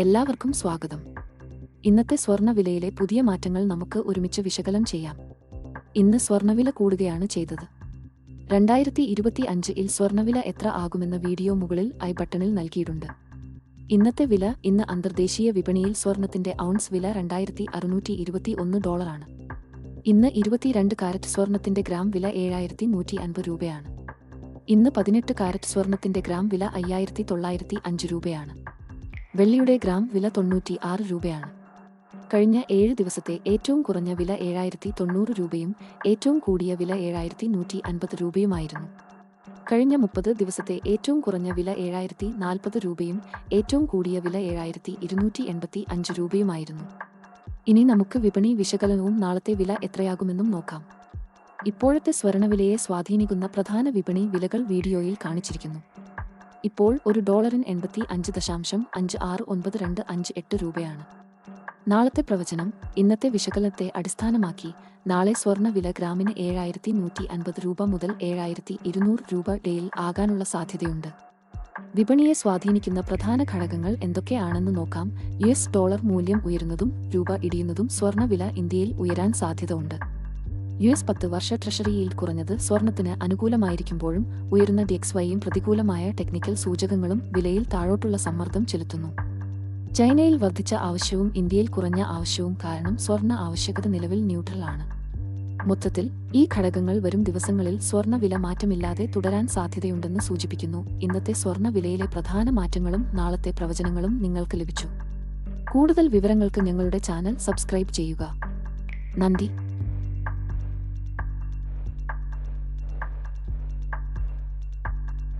എല്ലാവർക്കും സ്വാഗതം. ഇന്നത്തെ സ്വർണവിലയിലെ പുതിയ മാറ്റങ്ങൾ നമുക്ക് ഒരുമിച്ച് വിശകലനം ചെയ്യാം. ഇന്ന് സ്വർണവില കൂടുകയാണ് ചെയ്തത്. രണ്ടായിരത്തി ഇരുപത്തി അഞ്ചിൽ സ്വർണവില എത്ര ആകുമെന്ന വീഡിയോ മുകളിൽ ഐ ബട്ടണിൽ നൽകിയിട്ടുണ്ട്. ഇന്നത്തെ വില ഇന്ന് അന്തർദേശീയ വിപണിയിൽ സ്വർണത്തിന്റെ ഔൺസ് വില രണ്ടായിരത്തി അറുന്നൂറ്റി ഇരുപത്തി ഒന്ന് ഡോളറാണ്. ഇന്ന് ഇരുപത്തിരണ്ട് കാരറ്റ് സ്വർണത്തിന്റെ ഗ്രാം വില ഏഴായിരത്തി നൂറ്റി അൻപത് രൂപയാണ്. ഇന്ന് പതിനെട്ട് കാരറ്റ് സ്വർണത്തിന്റെ ഗ്രാം വില അയ്യായിരത്തി തൊള്ളായിരത്തി അഞ്ച് രൂപയാണ്. വെള്ളിയുടെ ഗ്രാം വില തൊണ്ണൂറ്റി ആറ് രൂപയാണ്. കഴിഞ്ഞ ഏഴ് ദിവസത്തെ ഏറ്റവും കുറഞ്ഞ വില ഏഴായിരത്തി തൊണ്ണൂറ് രൂപയും ഏറ്റവും കൂടിയ വില ഏഴായിരത്തി നൂറ്റി അൻപത് രൂപയുമായിരുന്നു. കഴിഞ്ഞ മുപ്പത് ദിവസത്തെ ഏറ്റവും കുറഞ്ഞ വില ഏഴായിരത്തി നാൽപ്പത് രൂപയും ഏറ്റവും കൂടിയ വില ഏഴായിരത്തി ഇരുന്നൂറ്റി എൺപത്തി അഞ്ച് രൂപയുമായിരുന്നു. ഇനി നമുക്ക് വിപണി വിശകലനവും നാളത്തെ വില എത്രയാകുമെന്നും നോക്കാം. ഇപ്പോഴത്തെ സ്വർണവിലയെ സ്വാധീനിക്കുന്ന പ്രധാന വിപണി വിലകൾ വീഡിയോയിൽ കാണിച്ചിരിക്കുന്നു. ഇപ്പോൾ ഒരു ഡോളറിന് എൺപത്തി അഞ്ച് ദശാംശം അഞ്ച് ആറ് ഒൻപത് രണ്ട് അഞ്ച് എട്ട് രൂപയാണ്. നാളത്തെ പ്രവചനം ഇന്നത്തെ വിശകലനത്തെ അടിസ്ഥാനമാക്കി നാളെ സ്വർണ വില ഗ്രാമിന് ഏഴായിരത്തി നൂറ്റി അൻപത് രൂപ മുതൽ ഏഴായിരത്തി ഇരുന്നൂറ് രൂപ ഡേയിൽ ആകാനുള്ള സാധ്യതയുണ്ട്. വിപണിയെ സ്വാധീനിക്കുന്ന പ്രധാന ഘടകങ്ങൾ എന്തൊക്കെയാണെന്ന് നോക്കാം. യു എസ് ഡോളർ മൂല്യം ഉയരുന്നതും രൂപ ഇടിയുന്നതും സ്വർണ വില ഇന്ത്യയിൽ ഉയരാൻ സാധ്യത ഉണ്ട് യു എസ് പത്ത് വർഷ ട്രഷറിയിൽ കുറഞ്ഞത് സ്വർണത്തിന് അനുകൂലമായിരിക്കുമ്പോഴും ഉയരുന്ന ഡിഎക്സ്വൈയും പ്രതികൂലമായ ടെക്നിക്കൽ സൂചകങ്ങളും വിലയിൽ താഴോട്ടുള്ള സമ്മർദ്ദം ചെലുത്തുന്നു. ചൈനയിൽ വർദ്ധിച്ച ആവശ്യവും ഇന്ത്യയിൽ കുറഞ്ഞ ആവശ്യവും കാരണം സ്വർണ ആവശ്യകത നിലവിൽ ന്യൂട്രൽ ആണ്. മൊത്തത്തിൽ ഈ ഘടകങ്ങൾ വരും ദിവസങ്ങളിൽ സ്വർണ വില മാറ്റമില്ലാതെ തുടരാൻ സാധ്യതയുണ്ടെന്ന് സൂചിപ്പിക്കുന്നു. ഇന്നത്തെ സ്വർണ വിലയിലെ പ്രധാന മാറ്റങ്ങളും നാളത്തെ പ്രവചനങ്ങളും നിങ്ങൾക്ക് ലഭിച്ചു. കൂടുതൽ വിവരങ്ങൾക്ക് ഞങ്ങളുടെ ചാനൽ സബ്സ്ക്രൈബ് ചെയ്യുക. നന്ദി.